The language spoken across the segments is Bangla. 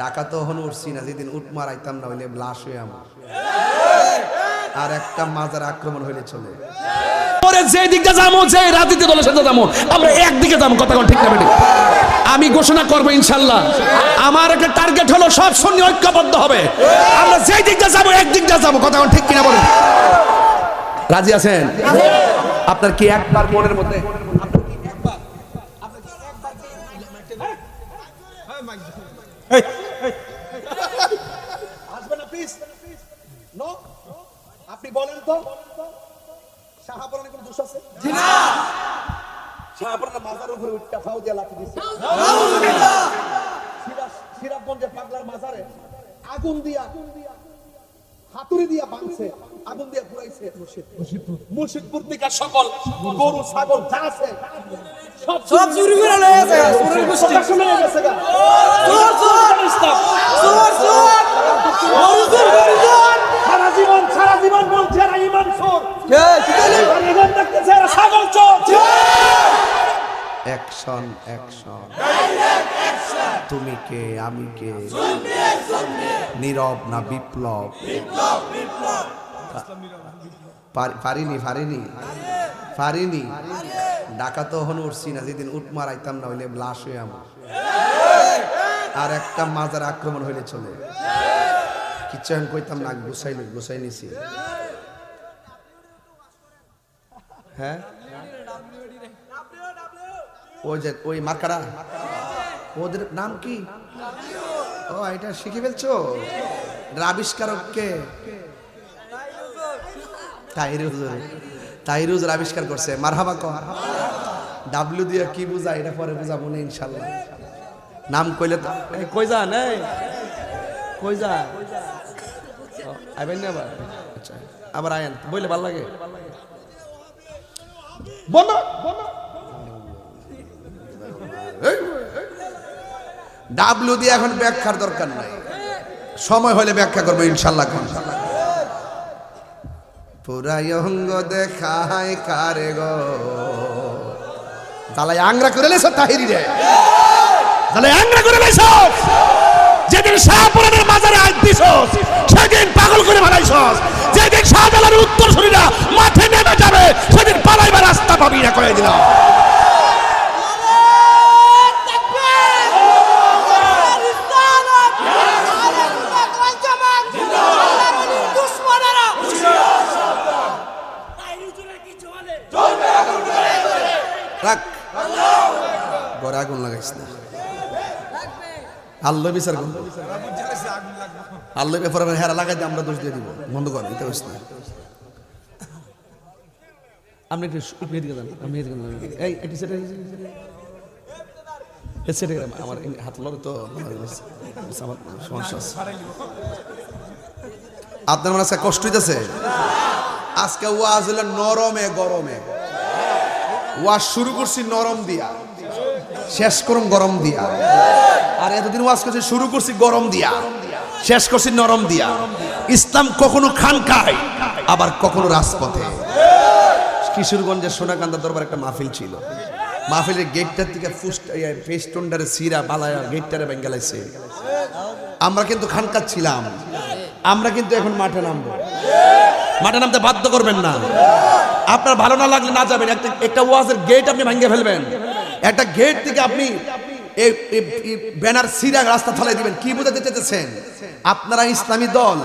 ডাকা তো হন উঠছি না, যেদিন উঠ মারাইতাম না হইলে লাশ হয়ে আমার আর একটা মাজার আক্রমণ হইলে চলে। পরে যে দিকটা যাব যে রাজনীতি দলের সাথে যাব আমরা একদিকে যাব কথা ঠিক না আমি ঘোষণা করব ইনশাল্লাহ। আমার একটা টার্গেট হলো সব সঙ্গে ঐক্যবদ্ধ হবে। আমরা যে দিকটা যাব একদিকটা যাব, কথা ঠিক কিনা বলেন? রাজি আছেন? আপনার কি একবার মনের মধ্যে আসবে না প্লিজ নো আপনি বলেন তো। শাহাপরানে কোনো দোষ আছে? জি না। শাহাপরানে মাজার উপরে উঠটা ফাউ দিয়ে লাঠি দিচ্ছে সিরাজ- সিরাজগঞ্জের পাগলার মাজারে আগুন দিয়া হাতুড়ি দিয়া বাঁধছে আগুন দিয়া পুরাইছে মুর্শিদপুর। থেকে সকল গরু ছাগল যা আছে সব সব চুরি করে লয়ে গেছে চুরির গোষ্ঠী। প্রকাশ গেছে গা। চোর চোর চোর চোর চোর গরু চোর সারা জীবন সারা জীবন বলছে এরা ইমান চোর কে কি বলে আর ইমান দেখতেছে এরা ছাগল চোর অ্যাকশন অ্যাকশন। তুমি কে, আমি কে? নীরব না বিপ্লব? পারি- পারিনি পারিনি। পারিনি। ডাকা তো হন উঠছি না, যেদিন উঠ মারাইতাম না, হইলে লাশ হয়ে আমার আর একটা মাজার আক্রমণ হইলে চলে। আমি কইতাম না গুছাই গুছাই নিছি। হ্যাঁ? ওই যে ওই মার্কারা? ওদের নাম কি? ও এটা শিখে ফেলছো? এটার আবিষ্কারক কে তাইরুজ তাইরুজ আবিষ্কার করছে। মারহাবা ক ডাব্লিউ দিয়ে কি বুঝা এটা পরে বুঝাবো না ইনশাল্লাহ। নাম কইলে কই যা নাই কই যা ও, আইবেন না আবার? আচ্ছা আবার আয়েন। বইলে ভালো লাগে। ডাব্লিউ দিয়ে এখন ব্যাখ্যার দরকার নাই। সময় হলে ব্যাখ্যা করব ইনশাল্লাহ পুরাই অঙ্গ দেখায় কারে গো। জ্বালাই আংরা করে লেছ তাহিরি রে তাহলে আংরা করে লাইছ যেদিন শাহপুরানের মাজারে আজ দিছস সেদিন পাগল করে বানাইছস। যেদিন শাহজালালের উত্তর শরীরা মাঠে নেমে যাবে সেদিন পালাইবার রাস্তা পাবি না করে দিলাম রাখ ঘরে আগুন লাগাইস না আল্লাহ বিচার করব আল্লাহ ব্যাপারে হেরা লাগাই দিয়ে আমরা দোষ দিয়ে দিব। বন্ধ এটা না। আপনি একটু এদিকে যান এদিকে যান এই একটু সেটা সেটা আমার হাত লড়ে তো আমার সমস্যা আছে আপনার মনে আছে কষ্ট হইতেছে? আজকে ওয়াজ হলো নরমে গরমে। ওয়াজ শুরু করছি নরম দিয়া। শেষ করুন গরম দিয়া। আর এতদিন ওয়াজ করছি, শুরু করছি গরম দিয়া, শেষ করছি নরম দিয়া। ইসলাম কখনো খান খায়, আবার কখনো রাজপথে। কিশোরগঞ্জের সোনাকান্দা দরবার একটা মাহফিল ছিল। মাহফিলের গেটটার থেকে ফুস্ট সিরা বালায়া গেটটারে বেঙ্গালাইছে। আমরা কিন্তু খানকার ছিলাম। আমরা কিন্তু এখন মাঠে নামবো। মাঠে নামতে বাধ্য করবেন না। আপনার ভালো না লাগলে না যাবেন। একটা একটা ওয়াজের গেট আপনি ভেঙে ফেলবেন। একটা গেট থেকে আপনি এই ব্যানার সিরা রাস্তা ফলাই দিবেন। কি বোঝাতে চেতেছেন আপনারা ইসলামী দল।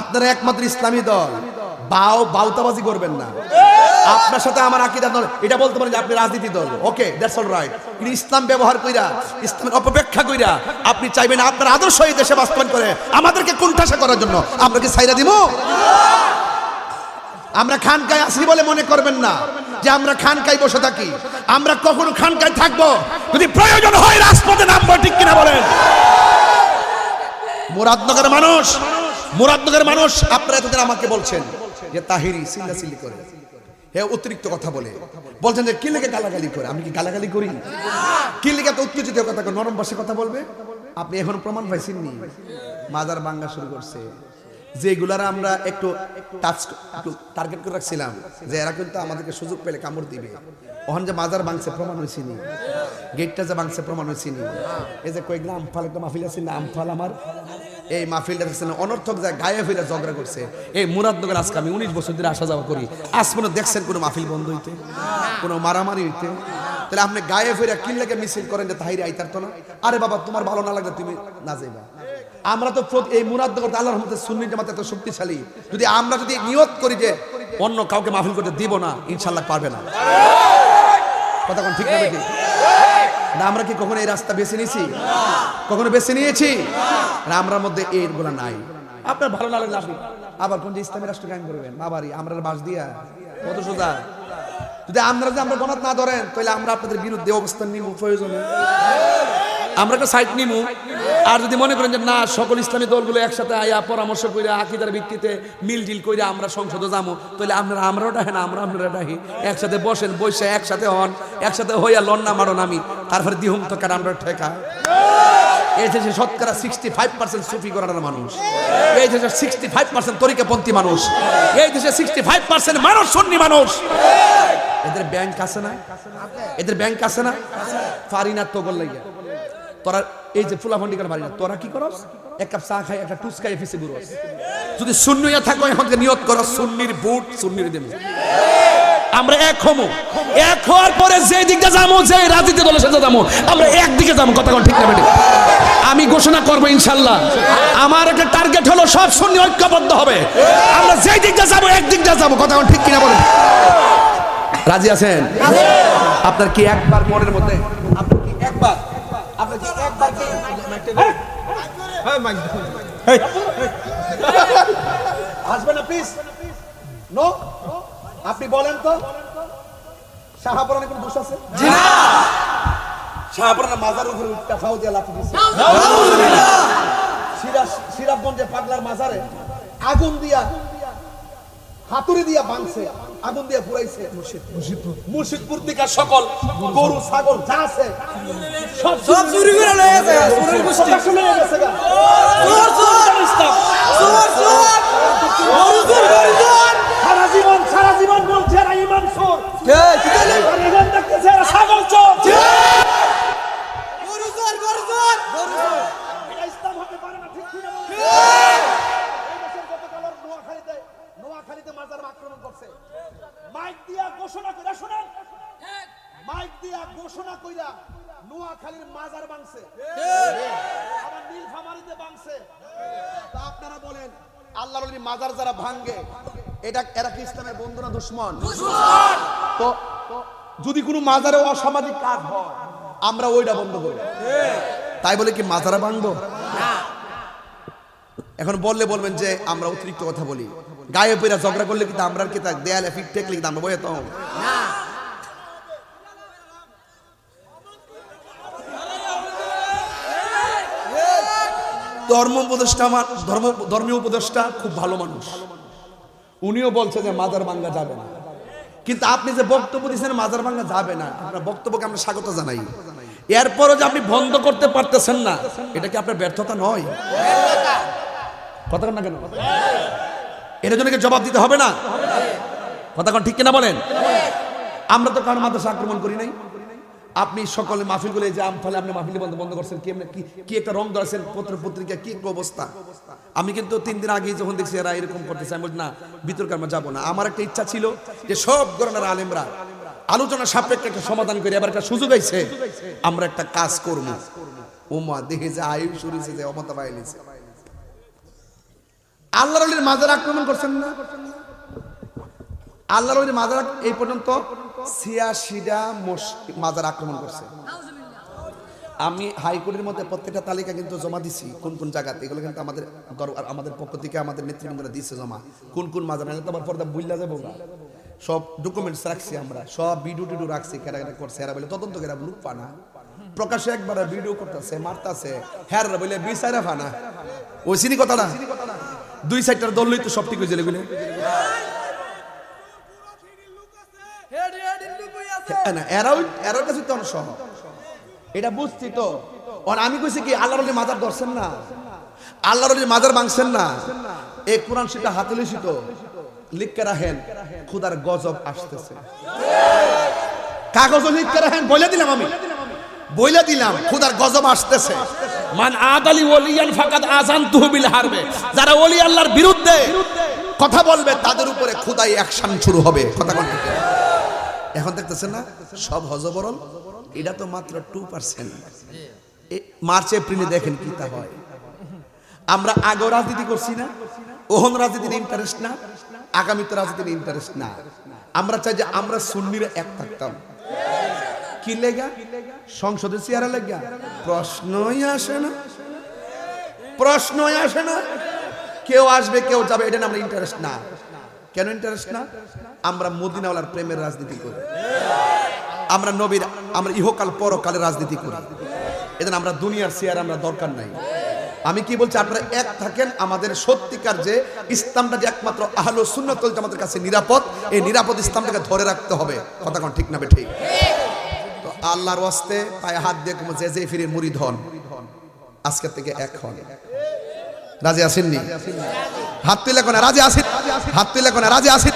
আপনারা একমাত্র ইসলামী দল। বাও, বাউতাবাজি করবেন না। আপনার সাথে আমার আকিদা দল। এটা বলতে পারেন যে আপনি রাজনীতি দল। ওকে দ্যাটস অল রাইট কিন্তু ইসলাম ব্যবহার কইরা, ইসলামের অপব্যাখ্যা কইরা, আপনি চাইবেন আপনার আদর্শ এই দেশে বাস্তবায়ন করে। আমাদেরকে কোণঠাসা করার জন্য। আমরা কি সাইরা দিব আমরা খানকায় আসি বলে মনে করবেন না। যে আমরা খানকায় বসে থাকি আমরা কখনো খানকায় থাকব? যদি প্রয়োজন হয় রাজপথে নামবো ঠিক কিনা বলেন? মুরাদনগরের মানুষ মুরাদনগরের মানুষ আপনারা এতদিন আমাকে বলছেন যে তাহিরি সিল্লা সিল্লি করে। হে অতিরিক্ত কথা বলে। বলছেন যে কি লেগে গালাগালি করে? আমি কি গালাগালি করি? কি লেগে এত উত্তেজিত কথা? নরম ভাষায় কথা বলবে? আপনি এখন প্রমাণ পাইছেন নি মাজার বাঙ্গা শুরু করছে। যেগুলার আমরা একটু টাচ একটু টার্গেট করে রাখছিলাম, যে এরা কিন্তু আমাদেরকে সুযোগ পেলে কামড় দিবে। ওখান যে মাজার বাংছে প্রমাণ হয়েছি নি। গেটটা যে বাংছে প্রমাণ হয়েছি নি। এই যে কয়েকদিন আমফাল একটা মাহফিল আছে না আমফাল আমার। এই মাহফিলটা দেখছেন অনর্থক যায় গায়ে ফিরে ঝগড়া করছে। এই মুরাদনগর আজকে আমি উনিশ বছর ধরে আসা যাওয়া করি। আজ পর্যন্ত দেখছেন কোনো মাহফিল বন্ধ হইতে? কোনো মারামারি হইতে? তাহলে আপনি গায়ে ফিরে কি লাগে মিছিল করেন যে তাহিরে আইতার তো না? আরে বাবা, তোমার ভালো না লাগলে তুমি না যাইবা। আমরা তো এই মুরাদনগর আল্লাহর মধ্যে সুন্নি জামাত এত শক্তিশালী। যদি আমরা যদি নিয়ত করি যে অন্য কাউকে মাহফিল করতে দিব না ইনশাল্লাহ পারবে না। কথা কোন ঠিক না বেটি না আমরা কি কখনো এই রাস্তা বেছে নিয়েছি? কখনো বেছে নিয়েছি? না আমরার মধ্যে এইগুলো নাই। আপনার ভালো না লাগলে আপনি আবার কোন যে ইসলামী রাষ্ট্র কায়েম করবেন? বাবারই আমরা বাস দিয়া। কত সোজা। যদি আমরা যদি আমরা গণত না ধরেন তাহলে আমরা আপনাদের বিরুদ্ধে অবস্থান নিব প্রয়োজনে। আমরা একটা সাইট নিমু। আর যদি মনে করেন যে না, সকল ইসলামী দলগুলো একসাথে আয়া পরামর্শ করে আকিদার ভিত্তিতে মিল ডিল করে আমরা সংসদে যাব তাহলে আপনারা আমরাও ডাহেন, আমরা আপনারা ডাহি। একসাথে বসেন, বসে একসাথে হন, একসাথে হইয়া লন্না মারন আমি। তারপরে দিহুম তো কার আমরা ঠেকা। এই দেশে শতকরা সিক্সটি ফাইভ পার্সেন্ট সুফি করার মানুষ। এই দেশে সিক্সটি ফাইভ পার্সেন্ট তরিকাপন্থী মানুষ। এই দেশে সিক্সটি ফাইভ পার্সেন্ট মানুষ সন্নি মানুষ। এদের ব্যাংক আছে না? এদের ব্যাংক আছে না? পারি না তো গল লাগিয়া। তোরা এই যে ফুলা ফন্ডি করে পারি না, তোরা কি করস? এক কাপ চা খাই, একটা টুস খাই ফিসে ঘুরস। যদি শূন্য থাকো, এখন নিয়ত করো, সুন্নির বুট সুন্নির দেব। আমরা এক হমো। এক হওয়ার পরে যে দিকটা যাব যে রাজনীতি দলের সাথে যাব আমরা একদিকে যাব কথা ঠিক না আমি ঘোষণা করব ইনশাল্লাহ। আমার একটা টার্গেট হলো সব শূন্য ঐক্যবদ্ধ হবে। আমরা যে দিকটা যাব, এক দিকটা যাব, কথা ঠিক কিনা বলেন? রাজি আছেন? আপনার কি একবার মনের মধ্যে আপনার কি একবার আপনার কি একবার কি আসবেন না প্লিজ নো আপনি বলেন তো। শাহাপুরানে কোনো দোষ আছে? জি না। শাহাপুরানে মাজার উপরে উঠটা খাও দিয়ে লাফি দিছে। সিরাজ সিরাজগঞ্জে পাগলার মাজারে আগুন দিয়া হাতুড়ি দিয়া ভাঙছে। আগুন দিয়ে পুরাইছে মুর্শিদপুর। থেকে সকল গরু ছাগল যা আছে সব সব চুরি করে লয়ে গেছে। চোরের গোষ্ঠী। নিয়ে গেছে চোর চোর গরু চোর গরু চোর সারা জীবন সারা জীবন বলছে এরা ইমাম চোর কে কি তাহলে আর এখন দেখতেছে এরা ছাগল চোর গরু চোর গরু চোর গরু চোর এটা ইসলাম হতে পারে না ঠিক কিনা বলেন? এই দেশের গতকাল ওর নোয়াখালীতে নোয়াখালীতে মাজার আক্রমণ করছে মাইক দিয়া করে শোনেন। মাইক দিয়া ঘোষণা কইরা নোয়াখালীর মাজার ভাঙছে। আবার নীলফামারীতে ভাঙছে। তা আপনারা বলেন আল্লাহর ওলি মাজার যারা ভাঙ্গে এটা এরা কি ইসলামের বন্ধু না দুশ্মন? তো তো যদি কোনো মাজারে অসামাজিক কাজ হয় আমরা ওইটা বন্ধ করি। তাই বলে কি মাজারা ভাঙবো? এখন বললে বলবেন যে আমরা অতিরিক্ত কথা বলি। গায়ে পেরা ঝগড়া করলে কিন্তু আমরা কি তা দেয়ালে ফিট ঠেকলে কিন্তু আমরা বয়ে তো? ধর্ম উপদেষ্টা আমার, ধর্ম, ধর্মীয় উপদেষ্টা খুব ভালো মানুষ। উনিও বলছে যে মাজার ভাঙ্গা যাবে না। কিন্তু আপনি যে বক্তব্য দিচ্ছেন মাজার ভাঙ্গা যাবে না। আপনার বক্তব্যকে আমরা স্বাগত জানাই। এরপরও যে আপনি বন্ধ করতে পারতেছেন না, এটা কি আপনার ব্যর্থতা নয়? কথা না কেন? এটার জন্য জবাব দিতে হবে না? কথা ঠিক কিনা বলেন? আমরা তো কারও মাদ্রাসা আক্রমণ করি নাই। আপনি সকলে মাহফিলগুলো যে আমফালে আপনি মাহফিল বন্ধ বন্ধ করছেন, কি কি- একটা রং ধরেছেন পত্র পত্রিকা, কি একটা অবস্থা? আমি কিন্তু তিন দিন আগে যখন দেখছি এরা এরকম করতেছে, আমি না বিতর্ক আমরা যাব না। আমার একটা ইচ্ছা ছিল যে সব ধরনের আলেমরা আলোচনা সাপেক্ষে একটা সমাধান করে, এবার একটা সুযোগ আইছে আমরা একটা কাজ করব। ওমা দেখে যে আয়ু শুরুছে যে অমতা বাইলিছে আল্লাহর মাজার আক্রমণ করছেন না? আল্লাহর মাজার এই পর্যন্ত ছিয়াশিটা মাজার আক্রমণ করছে। আমি হাইকোর্টের মধ্যে প্রত্যেকটা তালিকা কিন্তু জমা দিছি, কোন কোন জায়গাতে। এগুলো কিন্তু আমাদের আমাদের পক্ষ থেকে আমাদের নেতৃবৃন্দরা দিচ্ছে জমা। কোন কোন মাজার, নাহলে তো পর্দা বুঝলা যাব সব ডকুমেন্টস রাখছি আমরা, সব ভিডিও টিডিও রাখছি কেরা কেরা করছে, এরা বলে তদন্ত কেরা লুক পানা। প্রকাশে একবার ভিডিও করতেছে, মারতাছে হ্যাঁ বলে বিচারে ফানা। ওই সিনি কথাটা? দুই সাইডটার দলই তো সব ঠিক হয়েছে এগুলো না এরাও এরাও কাছে তো অনেক সহজ। এটা বুঝছি তো। আমি কইছি কি আল্লাহর অলি মাজার ধরছেন না? আল্লাহর অলি মাজার ভাঙছেন না? এই কোরআন সেটা হাতে লিখিত লিখকে রাখেন খুদার গজব আসতেছে। কাগজ লিখকে রাখেন বলে দিলাম আমি। বলে দিলাম খুদার গজব আসতেছে। মান আদালি ওলিয়ান ফাকাদ আযানতুহু বিল হারবে। যারা ওলি আল্লাহর বিরুদ্ধে কথা বলবে তাদের উপরে খুদাই অ্যাকশন শুরু হবে। কথা কোন এখন দেখতেছেন না? সব হজবরল। এটা তো মাত্র টু পার্সেন্ট মার্চ, এপ্রিলে দেখেন কি তা হয়। আমরা আগেও রাজনীতি করছি না, ওহন রাজনীতির ইন্টারেস্ট না, আগামীতে রাজনীতির ইন্টারেস্ট না। আমরা চাই যে আমরা সুন্নিরা এক থাকতাম। কি লেগা? সংসদের চেয়ারে লেগা? প্রশ্নই আসে না। প্রশ্নই আসে না। কেউ আসবে, কেউ যাবে, এটা আমরা ইন্টারেস্ট না। কেন ইন্টারেস্ট না? আমরা মদিনাওয়ালার প্রেমের রাজনীতি করি। আমরা নবীর, আমরা ইহকাল পরকালের রাজনীতি করি। এদের আমরা দুনিয়ার শেয়ার আমরা দরকার নাই। আমি কি বলছি, আপনারা এক থাকেন, আমাদের সত্যিকার যে ইসলামটা যে একমাত্র আহলো সুন্নতল আমাদের কাছে নিরাপদ, এই নিরাপদ ইসলামটাকে ধরে রাখতে হবে। কথা কোন ঠিক না ঠিক? তো আল্লাহর ওয়াস্তে পায়ে হাত দিয়ে কোনো যে যে ফিরে মুড়ি ধন আজকের থেকে এক হন। রাজি আসেননি হাত তুলে কোনা রাজি আসেন হাত তুলে কোনা রাজি আসেন